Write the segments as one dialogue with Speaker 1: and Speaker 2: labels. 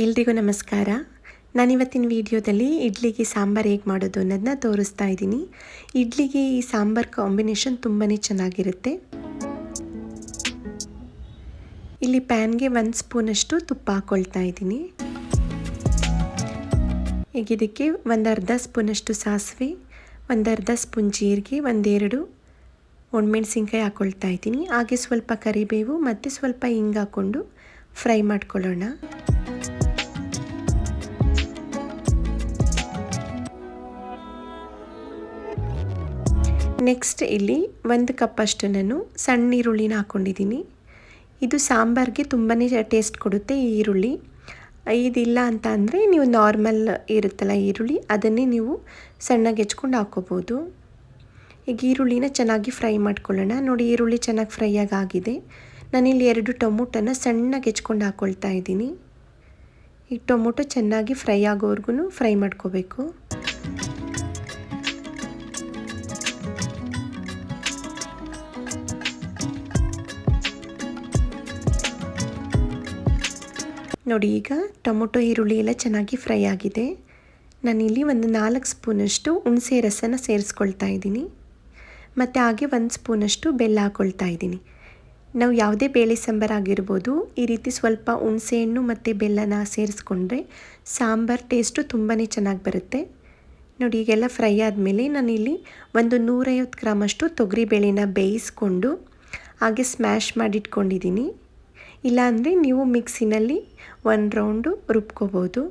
Speaker 1: ಎಲ್ರಿಗೂ ನಮಸ್ಕಾರ. ನಾನಿವತ್ತಿನ ವಿಡಿಯೋದಲ್ಲಿ ಇಡ್ಲಿಗೆ ಸಾಂಬಾರು ಹೇಗೆ ಮಾಡೋದು ಅನ್ನೋದನ್ನ ತೋರಿಸ್ತಾ ಇದ್ದೀನಿ. ಇಡ್ಲಿಗೆ ಈ ಸಾಂಬಾರ್ ಕಾಂಬಿನೇಷನ್ ತುಂಬಾ ಚೆನ್ನಾಗಿರುತ್ತೆ. ಇಲ್ಲಿ ಪ್ಯಾನ್ಗೆ ಒಂದು ಸ್ಪೂನಷ್ಟು ತುಪ್ಪ ಹಾಕ್ಕೊಳ್ತಾ ಇದ್ದೀನಿ. ಈಗ ಇದಕ್ಕೆ ಒಂದು ಅರ್ಧ ಸ್ಪೂನಷ್ಟು ಸಾಸಿವೆ, ಒಂದು ಅರ್ಧ ಸ್ಪೂನ್ ಜೀರಿಗೆ ಒಂದೆರಡು ಒಣಮೆಣಸಿನ್ಕಾಯಿ ಹಾಕ್ಕೊಳ್ತಾ ಇದ್ದೀನಿ. ಹಾಗೆ ಸ್ವಲ್ಪ ಕರಿಬೇವು ಮತ್ತು ಸ್ವಲ್ಪ ಹಿಂಗೆ ಹಾಕ್ಕೊಂಡು ಫ್ರೈ ಮಾಡ್ಕೊಳ್ಳೋಣ. ನೆಕ್ಸ್ಟ್ ಇಲ್ಲಿ ಒಂದು ಕಪ್ಪಷ್ಟು ನಾನು ಸಣ್ಣ ಈರುಳ್ಳಿನ ಹಾಕ್ಕೊಂಡಿದ್ದೀನಿ ಇದು ಸಾಂಬಾರಿಗೆ ತುಂಬಾ ಟೇಸ್ಟ್ ಕೊಡುತ್ತೆ ಈ ಈರುಳ್ಳಿ. ಇದಿಲ್ಲ ಅಂತ ಅಂದರೆ ನೀವು ನಾರ್ಮಲ್ ಇರುತ್ತಲ್ಲ ಈರುಳ್ಳಿ, ಅದನ್ನೇ ನೀವು ಸಣ್ಣಗೆ ಹೆಚ್ಕೊಂಡು ಹಾಕ್ಕೋಬೋದು ಈಗ ಈರುಳ್ಳಿನ ಚೆನ್ನಾಗಿ ಫ್ರೈ ಮಾಡ್ಕೊಳ್ಳೋಣ. ನೋಡಿ ಈರುಳ್ಳಿ ಚೆನ್ನಾಗಿ ಫ್ರೈ ಆಗಿದೆ ನಾನಿಲ್ಲಿ ಎರಡು ಟೊಮೊಟೊನ ಸಣ್ಣಗೆ ಹೆಚ್ಕೊಂಡು ಹಾಕ್ಕೊಳ್ತಾ ಇದ್ದೀನಿ. ಈ ಟೊಮೊಟೊ ಚೆನ್ನಾಗಿ ಫ್ರೈ ಆಗೋವರೆಗೂ ಫ್ರೈ ಮಾಡ್ಕೋಬೇಕು. ನೋಡಿ ಈಗ ಟೊಮೊಟೊ ಈರುಳ್ಳಿ ಎಲ್ಲ ಚೆನ್ನಾಗಿ ಫ್ರೈ ಆಗಿದೆ. ನಾನಿಲ್ಲಿ ಒಂದು ನಾಲ್ಕು ಸ್ಪೂನಷ್ಟು ಹುಣಸೆ ರಸನ ಸೇರಿಸ್ಕೊಳ್ತಾ ಇದ್ದೀನಿ. ಮತ್ತು ಹಾಗೆ ಒಂದು ಸ್ಪೂನಷ್ಟು ಬೆಲ್ಲ ಹಾಕ್ಕೊಳ್ತಾ ಇದ್ದೀನಿ. ನಾವು ಯಾವುದೇ ಬೇಳೆ ಸಾಂಬಾರು ಆಗಿರ್ಬೋದು, ಈ ರೀತಿ ಸ್ವಲ್ಪ ಹುಣಸೆಹಣ್ಣು ಮತ್ತು ಬೆಲ್ಲನ ಸೇರಿಸ್ಕೊಂಡ್ರೆ ಸಾಂಬಾರು ಟೇಸ್ಟು ತುಂಬಾ ಚೆನ್ನಾಗಿ ಬರುತ್ತೆ. ನೋಡಿ, ಈಗೆಲ್ಲ ಫ್ರೈ ಆದಮೇಲೆ ನಾನಿಲ್ಲಿ ಒಂದು ನೂರೈವತ್ತು ಗ್ರಾಮಷ್ಟು ತೊಗರಿಬೇಳೆನ ಬೇಯಿಸ್ಕೊಂಡು ಹಾಗೆ ಸ್ಮ್ಯಾಶ್ ಮಾಡಿಟ್ಕೊಂಡಿದ್ದೀನಿ. ಇಲ್ಲಾಂದರೆ ನೀವು ಮಿಕ್ಸಿನಲ್ಲಿ ಒನ್ ರೌಂಡು ರುಬ್ಕೋಬೋದು.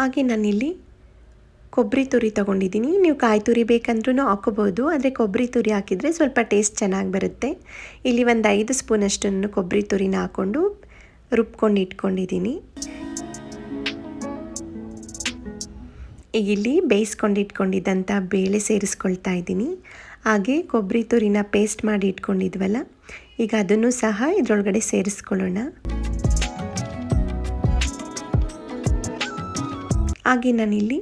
Speaker 1: ಹಾಗೆ ನಾನಿಲ್ಲಿ ಕೊಬ್ಬರಿ ತುರಿ ತೊಗೊಂಡಿದ್ದೀನಿ. ನೀವು ಕಾಯಿ ತುರಿ ಬೇಕಂದ್ರೂ ಹಾಕೋಬೋದು, ಆದರೆ ಕೊಬ್ಬರಿ ತುರಿ ಹಾಕಿದರೆ ಸ್ವಲ್ಪ ಟೇಸ್ಟ್ ಚೆನ್ನಾಗಿ ಬರುತ್ತೆ. ಇಲ್ಲಿ ಒಂದು ಐದು ಸ್ಪೂನಷ್ಟನ್ನು ಕೊಬ್ಬರಿ ತುರಿನ ಹಾಕ್ಕೊಂಡು ರುಬ್ಕೊಂಡು ಇಟ್ಕೊಂಡಿದ್ದೀನಿ. ಈಗ ಇಲ್ಲಿ ಬೇಯಿಸ್ಕೊಂಡು ಇಟ್ಕೊಂಡಿದ್ದಂಥ ಬೇಳೆ ಸೇರಿಸ್ಕೊಳ್ತಾ ಇದ್ದೀನಿ. ಹಾಗೆ ಕೊಬ್ಬರಿ ತುರಿನ ಪೇಸ್ಟ್ ಮಾಡಿ ಇಟ್ಕೊಂಡಿದ್ವಲ್ಲ, ಈಗ ಅದನ್ನು ಸಹ ಇದರೊಳಗಡೆ ಸೇರಿಸ್ಕೊಳ್ಳೋಣ. ಹಾಗೆ ನಾನಿಲ್ಲಿ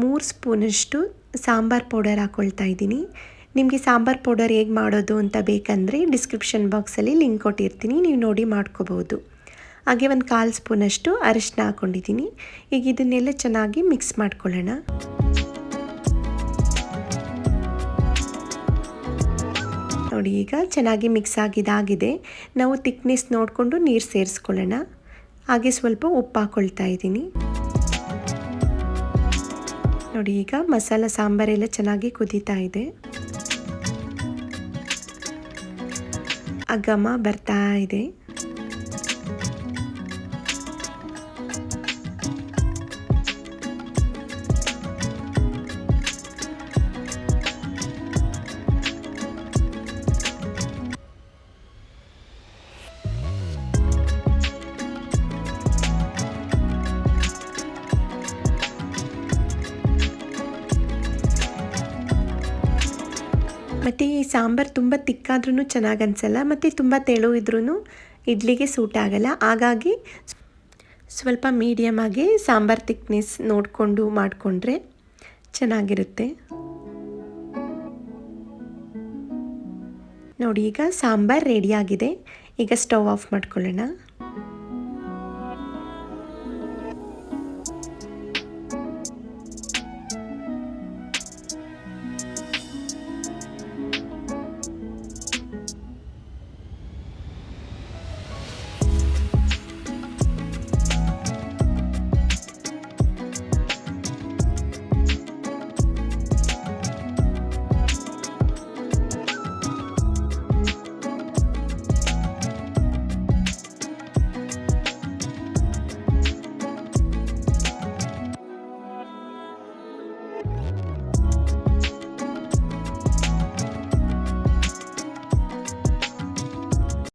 Speaker 1: ಮೂರು ಸ್ಪೂನಷ್ಟು ಸಾಂಬಾರ್ ಪೌಡರ್ ಹಾಕ್ಕೊಳ್ತಾ ಇದ್ದೀನಿ. ನಿಮಗೆ ಸಾಂಬಾರ್ ಪೌಡರ್ ಹೇಗೆ ಮಾಡೋದು ಅಂತ ಬೇಕಂದರೆ ಡಿಸ್ಕ್ರಿಪ್ಷನ್ ಬಾಕ್ಸಲ್ಲಿ ಲಿಂಕ್ ಕೊಟ್ಟಿರ್ತೀನಿ, ನೀವು ನೋಡಿ ಮಾಡ್ಕೋಬೋದು. ಹಾಗೆ ಒಂದು ಕಾಲು ಸ್ಪೂನಷ್ಟು ಅರಿಶಿನ ಹಾಕ್ಕೊಂಡಿದ್ದೀನಿ ಈಗ ಇದನ್ನೆಲ್ಲ ಚೆನ್ನಾಗಿ ಮಿಕ್ಸ್ ಮಾಡ್ಕೊಳ್ಳೋಣ. ನೋಡಿ, ಈಗ ಚೆನ್ನಾಗಿ ಮಿಕ್ಸ್ ಆಗಿದಾಗಿದೆ. ನಾವು ತಿಕ್ನೆಸ್ ನೋಡಿಕೊಂಡು ನೀರು ಸೇರಿಸ್ಕೊಳ್ಳೋಣ. ಹಾಗೆ ಸ್ವಲ್ಪ ಉಪ್ಪು ಹಾಕ್ಕೊಳ್ತಾ ಇದ್ದೀನಿ. ನೋಡಿ, ಈಗ ಮಸಾಲ, ಸಾಂಬಾರೆಲ್ಲ ಚೆನ್ನಾಗಿ ಕುದೀತಾ ಇದೆ. ಅಗಮ ಬರ್ತಾ ಇದೆ. ಮತ್ತು ಈ ಸಾಂಬಾರು ತುಂಬ ತಿಕ್ಕಾದ್ರೂ ಚೆನ್ನಾಗಿ ಅನಿಸಲ್ಲ ಮತ್ತು ತುಂಬ ತೆಳು ಇದ್ರೂ ಇಡ್ಲಿಗೆ ಸೂಟ್ ಆಗಲ್ಲ. ಹಾಗಾಗಿ ಸ್ವಲ್ಪ ಮೀಡಿಯಮ್ ಆಗಿ ಸಾಂಬಾರು ತಿಕ್ನೆಸ್ ನೋಡಿಕೊಂಡು ಮಾಡಿಕೊಂಡ್ರೆ ಚೆನ್ನಾಗಿರುತ್ತೆ. ನೋಡಿ, ಈಗ ಸಾಂಬಾರು ರೆಡಿಯಾಗಿದೆ ಈಗ ಸ್ಟವ್ ಆಫ್ ಮಾಡ್ಕೊಳ್ಳೋಣ.